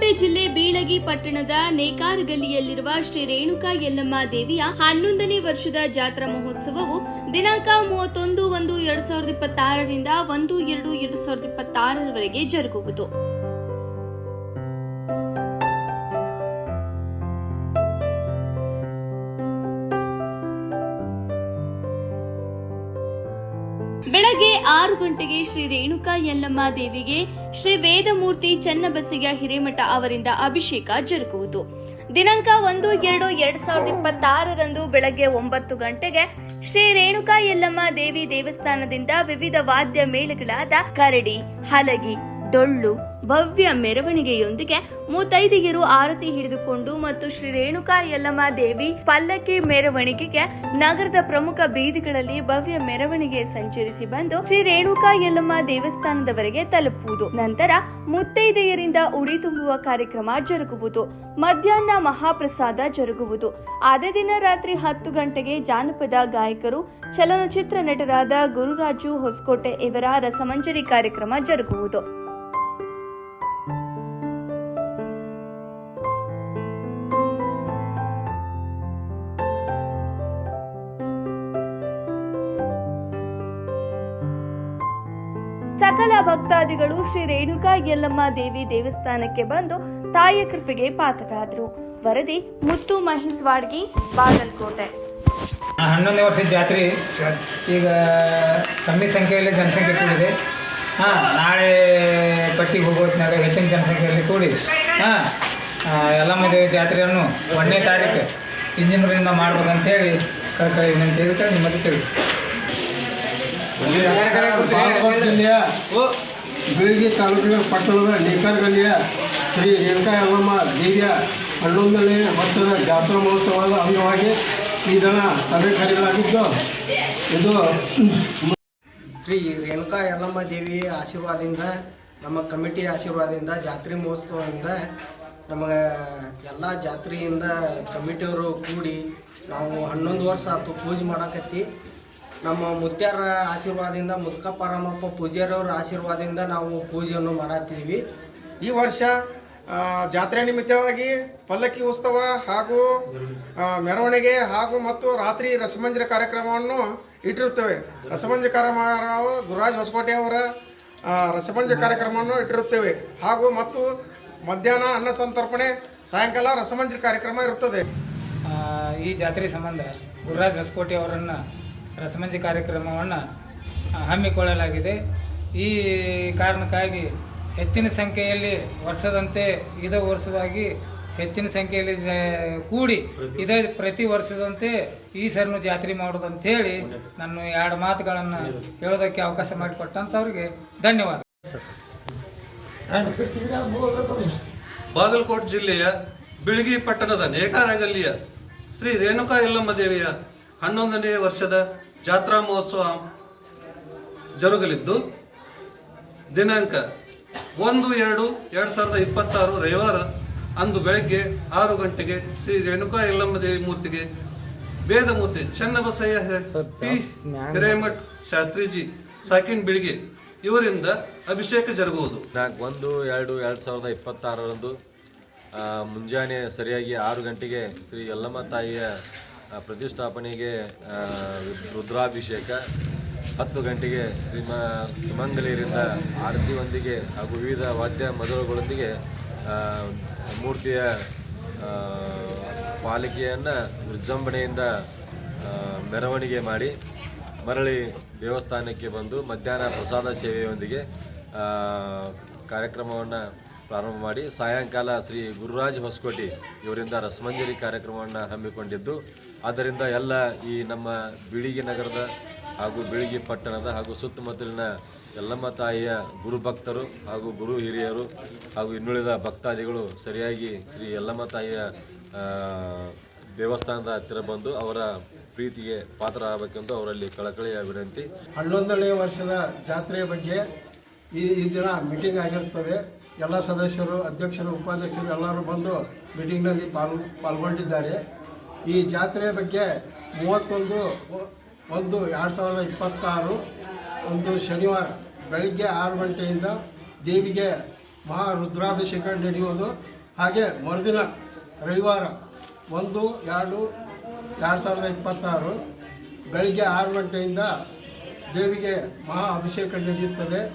ಹೊಸಕೋಟೆ ಜಿಲ್ಲೆ ಬೀಳಗಿ ಪಟ್ಟಣದ ನೇಕಾರಗಲ್ಲಿಯಲ್ಲಿರುವ ಶ್ರೀ ರೇಣುಕಾ ಯಲ್ಲಮ್ಮ ದೇವಿಯ ಹನ್ನೊಂದನೇ ವರ್ಷದ ಜಾತ್ರಾ ಮಹೋತ್ಸವವು ದಿನಾಂಕ ಮೂವತ್ತೊಂದು ಒಂದು ಎರಡ್ ಸಾವಿರದ ಇಪ್ಪತ್ತಾರರಿಂದ ಒಂದು ಎರಡು ಎರಡ್ ಸಾವಿರದ ಇಪ್ಪತ್ತಾರರವರೆಗೆ ಜರುಗುವುದು. ಬೆಳಗ್ಗೆ ಆರು ಗಂಟೆಗೆ ಶ್ರೀ ರೇಣುಕಾ ಯಲ್ಲಮ್ಮ ದೇವಿಗೆ ಶ್ರೀ ವೇದಮೂರ್ತಿ ಚನ್ನಬಸಿಗ ಹಿರೇಮಠ ಅವರಿಂದ ಅಭಿಷೇಕ ಜರುಗುವುದು. ದಿನಾಂಕ ಒಂದು, ಎರಡು, ಎರಡ್ ಸಾವಿರದ ಇಪ್ಪತ್ತಾರರಂದು ಬೆಳಗ್ಗೆ ಒಂಬತ್ತು ಗಂಟೆಗೆ ಶ್ರೀ ರೇಣುಕಾ ಯಲ್ಲಮ್ಮ ದೇವಿ ದೇವಸ್ಥಾನದಿಂದ ವಿವಿಧ ವಾದ್ಯ ಮೇಳಗಳಾದ ಕರಡಿ, ಹಲಗಿ, ಡೊಳ್ಳು ಭವ್ಯ ಮೆರವಣಿಗೆಯೊಂದಿಗೆ ಮುತ್ತೈದೆಯರು ಆರತಿ ಹಿಡಿದುಕೊಂಡು ಮತ್ತು ಶ್ರೀ ರೇಣುಕಾ ಯಲ್ಲಮ್ಮ ದೇವಿ ಪಲ್ಲಕ್ಕಿ ಮೆರವಣಿಗೆಗೆ ನಗರದ ಪ್ರಮುಖ ಬೀದಿಗಳಲ್ಲಿ ಭವ್ಯ ಮೆರವಣಿಗೆ ಸಂಚರಿಸಿ ಬಂದು ಶ್ರೀ ರೇಣುಕಾ ಯಲ್ಲಮ್ಮ ದೇವಸ್ಥಾನದವರೆಗೆ ತಲುಪುವುದು. ನಂತರ ಮುತ್ತೈದೆಯರಿಂದ ಉಡಿ ತುಂಬುವ ಕಾರ್ಯಕ್ರಮ ಜರುಗುವುದು. ಮಧ್ಯಾಹ್ನ ಮಹಾಪ್ರಸಾದ ಜರುಗುವುದು. ಅದೇ ದಿನ ರಾತ್ರಿ ಹತ್ತು ಗಂಟೆಗೆ ಜಾನಪದ ಗಾಯಕರು, ಚಲನಚಿತ್ರ ನಟರಾದ ಗುರುರಾಜು ಹೊಸಕೋಟೆ ಇವರ ರಸಮಂಜರಿ ಕಾರ್ಯಕ್ರಮ ಜರುಗುವುದು. ಭಕ್ತಾದಿಗಳು ಶ್ರೀ ರೇಣುಕಾ ಯಲ್ಲಮ್ಮ ದೇವಿ ದೇವಸ್ಥಾನಕ್ಕೆ ಬಂದು ತಾಯಿಯ ಕೃಪೆಗೆ ಪಾತ್ರರಾದರು. ವರದಿ ಮುತ್ತು ಮಹೇಶ್ ವಾಡ್ಗಿ ಬಾಗಲಕೋಟೆ ಹನ್ನೊಂದನೇ ವರ್ಷದ ಜಾತ್ರೆ ಈಗ ಕಮ್ಮಿ ಸಂಖ್ಯೆಯಲ್ಲಿ ಜನಸಂಖ್ಯೆ ಕೂಡಿದೆ. ಹಾ, ನಾಳೆ ಪಟ್ಟಿಗೆ ಹೋಗೋ ಹೊತ್ನ್ಯಾಗ ಹೆಚ್ಚಿನ ಜನಸಂಖ್ಯೆಯಲ್ಲಿ ಕೂಡಿ ಹಾ ಯಲ್ಲಮ್ಮ ದೇವಿ ಜಾತ್ರೆಯನ್ನು ಒಂದನೇ ತಾರೀಕು ಇಂಜಿನರಿಂದ ಮಾಡ್ಬೇಕಂತೇಳಿ ಕಳ್ಕಳಿ ವಿನಂತಿ ನಿಮ್ಮಲ್ಲಿ ತಿಳಿ ಬಾಗಲಕೋಟೆ ಜಿಲ್ಲೆಯ ಬೀಳಗಿ ತಾಲೂಕಿನ ಪಟ್ಟಣದ ನೇಕಾರಗಲ್ಲಿಯ ಶ್ರೀ ರೇಣುಕಾ ಯಲ್ಲಮ್ಮ ದೇವಿಯ ಹನ್ನೊಂದನೇ ವರ್ಷದ ಜಾತ್ರಾ ಮಹೋತ್ಸವದ ಅಂಗವಾಗಿ ಈ ದಿನ ಸಭೆ ಕರೆಯಲಾಗಿದ್ದು ಇದು ಶ್ರೀ ರೇಣುಕಾ ಯಲ್ಲಮ್ಮ ದೇವಿ ಆಶೀರ್ವಾದದಿಂದ ನಮ್ಮ ಕಮಿಟಿ ಆಶೀರ್ವಾದದಿಂದ ಜಾತ್ರೆ ಮಹೋತ್ಸವದಿಂದ ನಮಗೆ ಎಲ್ಲ ಜಾತ್ರೆಯಿಂದ ಕಮಿಟಿಯವರು ಕೂಡಿ ನಾವು ಹನ್ನೊಂದು ವರ್ಷ ಆಯ್ತು ಪೂಜೆ ಮಾಡಕತ್ತಿ. ನಮ್ಮ ಮುತ್ಯಾರ ಆಶೀರ್ವಾದದಿಂದ ಮುಸ್ಕ ಪರಮಪ್ಪ ಪೂಜಾರವ್ರ ಆಶೀರ್ವಾದದಿಂದ ನಾವು ಪೂಜೆಯನ್ನು ಮಾಡತ್ತೀವಿ. ಈ ವರ್ಷ ಜಾತ್ರೆ ನಿಮಿತ್ತವಾಗಿ ಪಲ್ಲಕ್ಕಿ ಉತ್ಸವ ಹಾಗೂ ಮೆರವಣಿಗೆ ಹಾಗೂ ಮತ್ತು ರಾತ್ರಿ ರಸಮಂಜರ ಕಾರ್ಯಕ್ರಮವನ್ನು ಇಟ್ಟಿರುತ್ತೇವೆ. ರಸಮಂಜ ಕಾರ್ಯಕ್ರಮ, ಗುರುರಾಜ್ ಹೊಸಕೋಟೆ ಅವರ ರಸಮಂಜ ಕಾರ್ಯಕ್ರಮವನ್ನು ಇಟ್ಟಿರುತ್ತೇವೆ. ಹಾಗೂ ಮತ್ತು ಮಧ್ಯಾಹ್ನ ಅನ್ನ ಸಂತರ್ಪಣೆ, ಸಾಯಂಕಾಲ ರಸಮಂಜರಿ ಕಾರ್ಯಕ್ರಮ ಇರುತ್ತದೆ ಈ ಜಾತ್ರೆ ಸಂಬಂಧ ಗುರುರಾಜ್ ಹೊಸಕೋಟೆ ಅವರನ್ನು ರಸಮಂಜಿ ಕಾರ್ಯಕ್ರಮವನ್ನು ಹಮ್ಮಿಕೊಳ್ಳಲಾಗಿದೆ. ಈ ಕಾರಣಕ್ಕಾಗಿ ಹೆಚ್ಚಿನ ಸಂಖ್ಯೆಯಲ್ಲಿ ವರ್ಷದಂತೆ ಇದೇ ವರ್ಷವಾಗಿ ಹೆಚ್ಚಿನ ಸಂಖ್ಯೆಯಲ್ಲಿ ಜ- ಕೂಡಿ ಇದೇ ಪ್ರತಿ ವರ್ಷದಂತೆ ಈ ಸರ್ನು ಜಾತ್ರೆ ಮಾಡೋದಂತೇಳಿ ನಾನು ಎರಡು ಮಾತುಗಳನ್ನು ಹೇಳೋದಕ್ಕೆ ಅವಕಾಶ ಮಾಡಿಕೊಟ್ಟಂಥವ್ರಿಗೆ ಧನ್ಯವಾದ. ಬಾಗಲಕೋಟೆ ಜಿಲ್ಲೆಯ ಬಿಳಗಿ ಪಟ್ಟಣದ ನೇಕಾರಗಲ್ಲಿಯ ಶ್ರೀ ರೇಣುಕಾ ಎಲ್ಲಮ್ಮ ದೇವಿಯ ಹನ್ನೊಂದನೇ ವರ್ಷದ ಜಾತ್ರಾ ಮಹೋತ್ಸವ ಜರುಗಲಿದ್ದು ದಿನಾಂಕ ಒಂದು ಎರಡು ಎರಡು ಸಾವಿರದ ಇಪ್ಪತ್ತಾರು ರವಿವಾರ ಅಂದು ಬೆಳಗ್ಗೆ ಆರು ಗಂಟೆಗೆ ಶ್ರೀ ರೇಣುಕಾ ಎಲ್ಲಮ್ಮ ದೇವಿ ಮೂರ್ತಿಗೆ ವೇದಮೂರ್ತಿ ಚನ್ನಬಸಯ್ಯ ಚೆನ್ನಬಸಯ್ಯ ಪಿ ಹಿರೇಮಠ್ ಶಾಸ್ತ್ರೀಜಿ ಸಾಕಿನ್ ಬಿಳಿಗೆ ಇವರಿಂದ ಅಭಿಷೇಕ ಜರುಗುವುದು. ದಿನಾಂಕ ಒಂದು ಎರಡು ಎರಡು ಸಾವಿರದ ಇಪ್ಪತ್ತಾರರಂದು ಆ, ಮುಂಜಾನೆ ಸರಿಯಾಗಿ ಆರು ಗಂಟೆಗೆ ಶ್ರೀ ಯಲ್ಲಮ್ಮ ತಾಯಿಯ ಪ್ರತಿಷ್ಠಾಪನೆಗೆ ರುದ್ರಾಭಿಷೇಕ ಹತ್ತು ಗಂಟೆಗೆ ಶ್ರೀಮ, ಸುಮಂಗಲಿಯರಿಂದ ಆರತಿಯೊಂದಿಗೆ ಹಾಗೂ ವಿವಿಧ ವಾದ್ಯ ಮಧುರಗಳೊಂದಿಗೆ ಮೂರ್ತಿಯ ಪಾಲಿಕೆಯನ್ನು ವಿಜೃಂಭಣೆಯಿಂದ ಮೆರವಣಿಗೆ ಮಾಡಿ ಮರಳಿ ದೇವಸ್ಥಾನಕ್ಕೆ ಬಂದು ಮಧ್ಯಾಹ್ನ ಪ್ರಸಾದ ಸೇವೆಯೊಂದಿಗೆ ಕಾರ್ಯಕ್ರಮವನ್ನು ಪ್ರಾರಂಭ ಮಾಡಿ ಸಾಯಂಕಾಲ ಶ್ರೀ ಗುರುರಾಜ್ ಹೊಸಕೋಟಿ ಇವರಿಂದ ರಸಮಂಜರಿ ಕಾರ್ಯಕ್ರಮವನ್ನು ಹಮ್ಮಿಕೊಂಡಿದ್ದು ಆದ್ದರಿಂದ ಎಲ್ಲ ಈ ನಮ್ಮ ಬಿಳಿಗಿ ನಗರದ ಹಾಗೂ ಬಿಳಿಗಿ ಪಟ್ಟಣದ ಹಾಗೂ ಸುತ್ತಮುತ್ತಲಿನ ಎಲ್ಲಮ್ಮ ತಾಯಿಯ ಗುರು ಭಕ್ತರು ಹಾಗೂ ಗುರು ಹಿರಿಯರು ಹಾಗೂ ಇನ್ನುಳಿದ ಭಕ್ತಾದಿಗಳು ಸರಿಯಾಗಿ ಶ್ರೀ ಯಲ್ಲಮ್ಮ ತಾಯಿಯ ದೇವಸ್ಥಾನದ ಹತ್ತಿರ ಬಂದು ಅವರ ಪ್ರೀತಿಗೆ ಪಾತ್ರ ಆಗಬೇಕೆಂದು ಅವರಲ್ಲಿ ಕಳಕಳಿಯ ವಿನಂತಿ. ಹನ್ನೊಂದನೇ ವರ್ಷದ ಜಾತ್ರೆಯ ಬಗ್ಗೆ ಈ ಈ ದಿನ ಮೀಟಿಂಗ್ ಆಗಿರ್ತದೆ. ಎಲ್ಲ ಸದಸ್ಯರು, ಅಧ್ಯಕ್ಷರು, ಉಪಾಧ್ಯಕ್ಷರು ಎಲ್ಲರೂ ಬಂದು ಮೀಟಿಂಗ್ನಲ್ಲಿ ಪಾಲ್, ಪಾಲ್ಗೊಂಡಿದ್ದಾರೆ. ಈ ಜಾತ್ರೆಯ ಬಗ್ಗೆ ಮೂವತ್ತೊಂದು, ಒಂದು ಎರಡು ಸಾವಿರದ ಇಪ್ಪತ್ತಾರು ಒಂದು ಶನಿವಾರ ಬೆಳಗ್ಗೆ ಆರು ಗಂಟೆಯಿಂದ ದೇವಿಗೆ ಮಹಾ ರುದ್ರಾಭಿಷೇಕ ನಡೆಯುವುದು. ಹಾಗೆ ಮರುದಿನ ರವಿವಾರ ಒಂದು, ಎರಡು ಎರಡು ಸಾವಿರದ ಇಪ್ಪತ್ತಾರು ಬೆಳಿಗ್ಗೆ ಆರು ಗಂಟೆಯಿಂದ ದೇವಿಗೆ ಮಹಾ ಅಭಿಷೇಕ ನಡೆಯುತ್ತದೆ.